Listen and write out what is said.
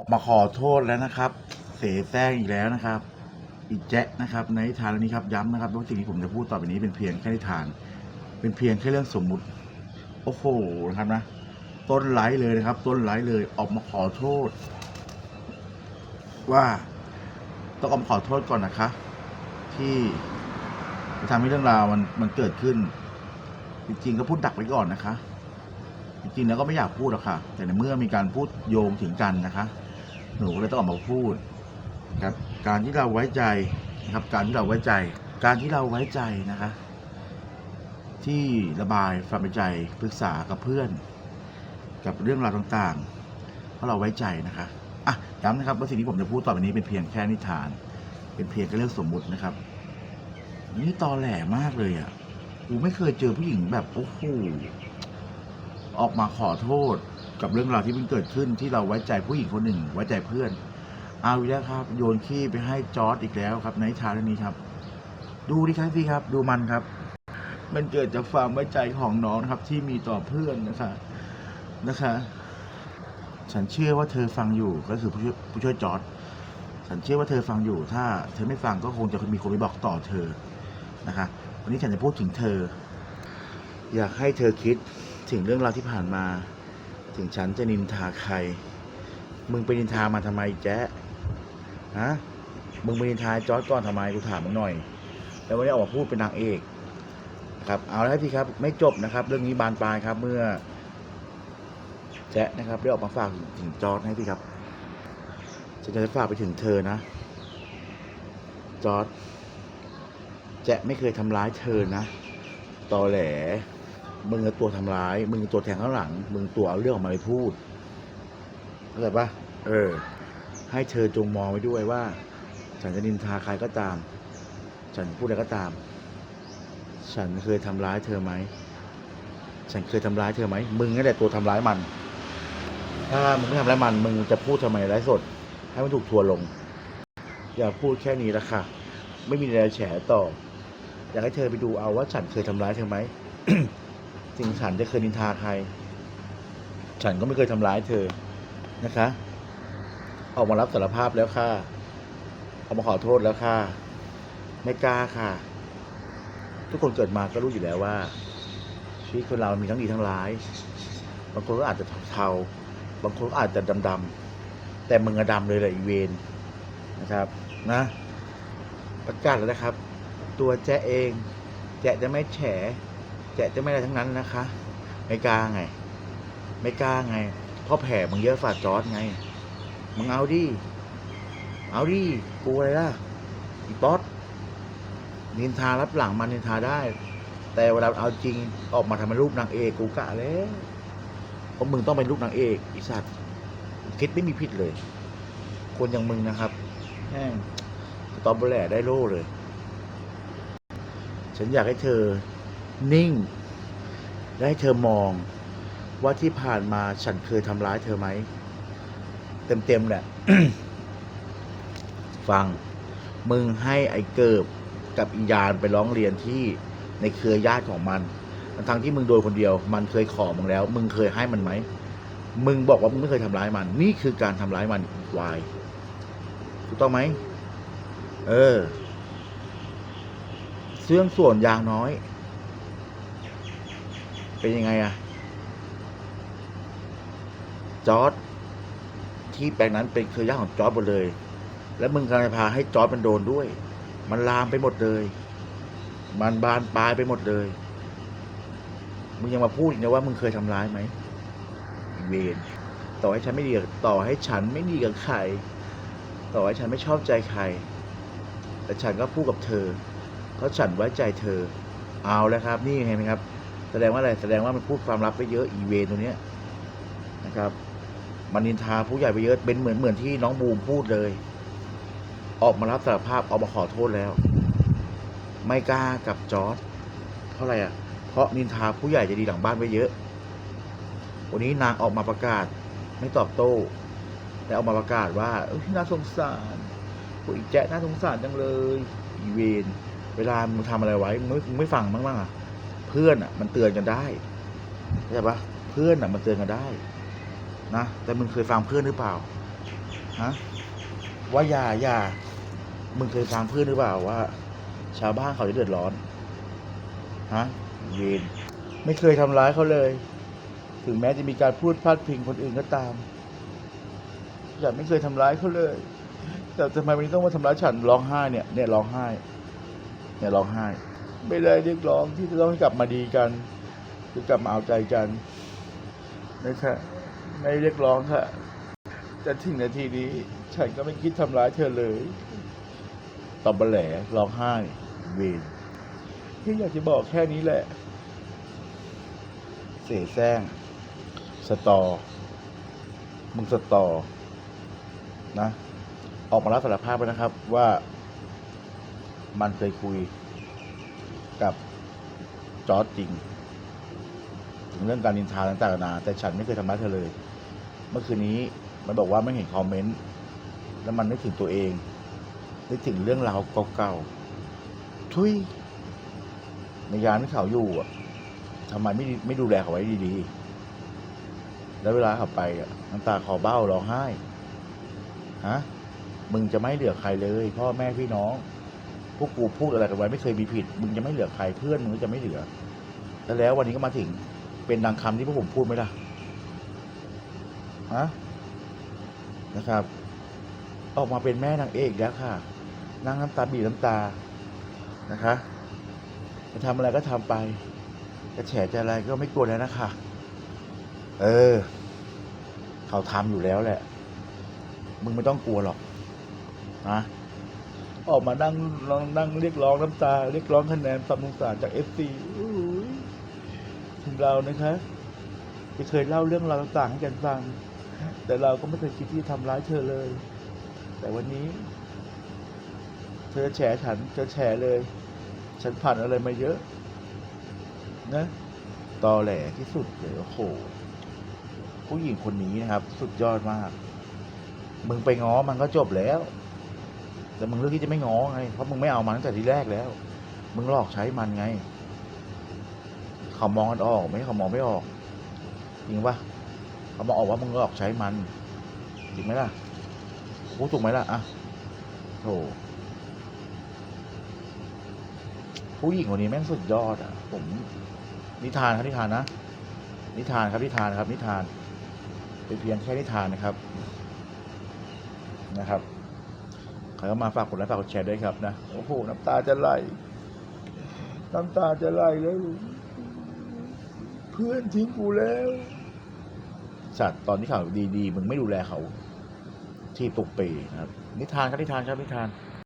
อกมาขอโทษแล้วนะครับ เสแสร้งอีกแล้วนะครับ อีกแจ๊ะนะครับ ในนิทานเรื่องนี้ครับย้ำนะครับว่าสิ่งที่ผมจะพูดต่อไปนี้เป็นเพียงแค่นิทาน เป็นเพียงแค่เรื่องสมมุติ โอ้โหนะครับนะ ต้นไลเลยนะครับ ต้นไลเลย ออกมาขอโทษ ว่าต้องออกมาขอโทษก่อนนะคะ ที่ทำให้เรื่องราวมันมันเกิดขึ้น จริงๆก็พูดดักไว้ก่อนนะคะ จริงๆแล้วก็ไม่อยากพูดหรอกค่ะ แต่ในเมื่อมีการพูดโยงถึงกันนะคะ หนูก็เลยต้องออกมาพูดครับการที่เราไว้ใจนะครับ การที่เราไว้ใจ การที่เราไว้ใจนะคะ ที่ระบายความในใจปรึกษากับเพื่อน กับเรื่องราวต่างๆ เพราะเราไว้ใจนะคะอะย้ำนะครับว่าสิ่งที่ผมจะพูดต่อไปนี้เป็นเพียงแค่นิทาน เป็นเพียงแค่เรื่องสมมุตินะครับ นี่ตอแหลมากเลยอะกูไม่เคยเจอผู้หญิงแบบโอ้โหออกมาขอโทษ กับเรื่องราวที่มันเกิดขึ้นที่เราไว้ใจผู้หญิงคนหนึ่ง ไว้ใจเพื่อน เอาอีกแล้วครับ โยนขี้ไปให้จอร์ดอีกแล้วครับในนิทาเรื่องนี้ครับ ดูดิครับพี่ครับ ดูมันครับ มันเกิดจากความไว้ใจของน้องครับที่มีต่อเพื่อนนะคะนะคะ ฉันเชื่อว่าเธอฟังอยู่ก็คือผู้ช่วยผู้ช่วยจอร์ดฉันเชื่อว่าเธอฟังอยู่ ถ้า เธอไม่ฟังก็คงจะมีคนไปบอกต่อเธอนะคะวันนี้ฉันจะพูดถึงเธอ อยากให้เธอคิดถึงเรื่องราวที่ผ่านมา ถึงฉันจะนินทาใคร มึงไปนินทามาทำไมแจ๊ะฮะมึงไปนินทาจอร์ดก่อนทำไมกูถามมึงหน่อย แล้ววันนี้ออกมาพูดเป็นนางเอกครับเอาละครับพี่ครับไม่จบนะครับ เรื่องนี้บานปลายครับ เมื่อแจ๊ะนะครับได้ออกมาฝากถึงจอร์ดให้พี่ครับฉันจะฝากไปถึงเธอนะ จอร์ดแจ๊ะไม่เคยทำร้ายเธอนะตอแหล มึงเป็นตัวทำร้าย มึงเป็นตัวแทงข้างหลัง มึงตัวเอาเรื่องออกมาไปพูดเข้าใจปะเออ ให้เธอจงมองไว้ด้วยว่า ฉันจะนินทาใครก็ตาม ฉันพูดอะไรก็ตาม ฉันเคยทำร้ายเธอไหม ฉันเคยทำร้ายเธอไหม มึงนั่นแหละตัวทำร้ายมัน ถ้ามึงไม่ทำร้ายมัน มึงจะพูดทำไมไร้สด ให้มันถูกทัวลง อย่าพูดแค่นี้ละค่ะ ไม่มีอะไรแฉต่อ อยากให้เธอไปดูเอาว่าฉันเคยทำร้ายเธอไหม จริงฉันจะเคยนินทาใคร ฉันก็ไม่เคยทำร้ายเธอนะคะ ออกมารับสารภาพแล้วค่ะ ออกมาขอโทษแล้วค่ะ ไม่กล้าค่ะ ทุกคนเกิดมาก็รู้อยู่แล้วว่า ชีวิตคนเรามีทั้งดีทั้งร้าย บางคนก็อาจจะเทาๆบางคนก็อาจจะดำๆแต่มึงอะดำเลยแหละอีเวนนะครับ นะประกาศแล้วนะครับ ตัวแจ๊เอง แจ๊จะไม่แฉ แจ๊จะไม่อะไรทั้งนั้นนะคะ ไม่กล้าไง ไม่กล้าไง เพราะแผลมึงเยอะฝาดจอดไง มึงเอาดิ เอาดิ กูอะไรล่ะ อีป๊อตนินทารับหลังมันนินทาได้ แต่เวลาเอาจริงออกมาทำเป็นรูปนางเอกกูกะแล้วเพราะมึงต้องเป็นรูปนางเอกอีสัตว์คิดไม่มีผิดเลย คนอย่างมึงนะครับแม่งตอมโบแหล่ได้โล่เลย ฉันอยากให้เธอ นิ่ง และให้เธอมองว่าที่ผ่านมาฉันเคยทำร้ายเธอไหม เต็มๆแหละฟัง มึงให้ไอ้เกิบกับอียานไปร้องเรียนที่ในเครือญาติของมัน ทั้งที่มึงโดนคนเดียว มันเคยขอมึงแล้ว มึงเคยให้มันไหม มึงบอกว่ามึงไม่เคยทำร้ายมัน นี่คือการทำร้ายมันวายถูกต้องไหม เออเสื่องส่วนยางน้อย เป็นยังไงอะจอร์ดที่แปลงนั้นเป็นเครือญาติของจอร์ดหมดเลย แล้วมึงกำลังจะพาให้จอร์ดมันโดนด้วย มันลามไปหมดเลย มันบานปลายไปหมดเลย มึงยังมาพูดอีกนะว่ามึงเคยทำร้ายไหมเวนต่อให้ฉันไม่ดีต่อให้ฉันไม่ดีกับใคร ต่อให้ฉันไม่ชอบใจใคร แต่ฉันก็พูดกับเธอ เพราะฉันไว้ใจเธอ เอาแล้วครับ นี่เห็นไหมครับ แสดงว่าอะไร แสดงว่ามันพูดความลับไปเยอะอีเวนตัวเนี้ยนะครับ มันนินทาผู้ใหญ่ไปเยอะ เป็นเหมือนเหมือนที่น้องบูมพูดเลย ออกมารับสารภาพออกมาขอโทษแล้ว ไม่กล้ากับจอร์ดเพราะอะไรอะ เพราะนินทาผู้ใหญ่จะดีหลังบ้านไปเยอะ วันนี้นางออกมาประกาศ ไม่ตอบโต้ แต่ออกมาประกาศว่าเอ้ยน่าสงสารผู้อีแจ๊น่าสงสารจังเลย อีเวน เวลามึงทำอะไรไว้มึงไม่มึงไม่ฟังบ้างบ้างอะ เพื่อนอะ มันเตือนกันได้เข้าใจปะเพื่อนอะ มันเตือนกันได้ นะแต่มึงเคยฟังเพื่อนหรือเปล่าฮะว่าอย่าอย่ามึงเคยฟังเพื่อนหรือเปล่าว่า ชาวบ้านเขาจะเดือดร้อนฮะเวนไม่เคยทำร้ายเขาเลย ถึงแม้จะมีการพูดพาดพิงคนอื่นก็ตามอย่าไม่เคยทำร้ายเขาเลย แต่ทำไมวันนี้ต้องมาทำร้ายฉันร้องไห้เนี่ยเนี่ยร้องไห้ เนี่ยร้องไห้ ไม่ได้เรียกร้องที่จะต้องให้กลับมาดีกัน หรือกลับมาเอาใจกันนะคะไม่เรียกร้องค่ะแต่ถึงนาทีนี้ ฉันก็ไม่คิดทำร้ายเธอเลยตอบแหลร้องไห้เวนแค่อยากจะบอกแค่นี้แหละ เสแสร้ง สตอ มึงสตอ นะ ออกมารับสารภาพแล้วนะครับว่ามันเคยคุย กับจอร์จจริง ถึงเรื่องการนินทาต่างๆนานาแต่ฉันไม่เคยทำร้ายเธอเลย เมื่อคืนนี้มันบอกว่าไม่เห็นคอมเมนต์แล้วมันนึกถึงตัวเองนึกถึงเรื่องราวเก่าๆทุยในยามที่เขาอยู่อะทำไมไม่ไม่ดูแลเขาไว้ดีๆ แล้วเวลาเขาไปน้ำตาคอเบ้าร้องไห้ ฮะ มึงจะไม่เหลือใครเลย พ่อแม่พี่น้อง พวกกูพูดอะไรกันไว้ไม่เคยมีผิด มึงจะไม่เหลือใครเพื่อนมึงก็จะไม่เหลือ แล้วแล้ววันนี้ก็มาถึงเป็นดังคำที่พวกผมพูดไหมล่ะฮะนะครับ ออกมาเป็นแม่นางเอกแล้วค่ะนั่งน้ำตาบีบน้ำตานะคะจะทำอะไรก็ทำไปจะแฉจะอะไรก็ไม่กลัวแล้วนะคะ เออ เขาทำอยู่แล้วแหละ มึงไม่ต้องกลัวหรอกนะ ออกมานั่งนั่งดังเรียกร้องน้ำตา เรียกร้องคะแนนความสงสารจากเอฟซีถึงเรานะคะจะเคยเล่าเรื่องราวต่างๆให้กันฟัง แต่เราก็ไม่เคยคิดที่ทำร้ายเธอเลย แต่วันนี้ เธอแฉฉันเธอแฉเลย ฉันผ่านอะไรมาเยอะ นะตอแหลที่สุดเลยโอ้โหผู้หญิงคนนี้นะครับ สุดยอดมาก มึงไปง้อมันก็จบแล้ว แต่มึงเลือกที่จะไม่ง้อไง เพราะมึงไม่เอามันตั้งแต่ทีแรกแล้ว มึงหลอกใช้มันไง เขามองกันออกไหมเขามองไม่ออก จริงปะเขามองออกว่ามึงหลอกใช้มัน จริงไหมล่ะพูดถูกไหมล่ะอะโถผู้หญิงคนนี้แม่งสุดยอดอะ ผม นิทานครับนิทานนะ นิทานครับนิทานครับ นิทาน เป็นเพียงแค่นิทานนะครับ นะครับ ใครก็มาฝากกดไลค์ฝากกดแชร์ด้วยครับนะโอ้โหน้ำตาจะไหลน้ำตาจะไหลแล้วเพื่อนทิ้งกูแล้วสัตว์ตอนที่เขาดีๆมึงไม่ดูแลเขา ที่ตุกปีนะครับ นิทานครับนิทานครับนิทาน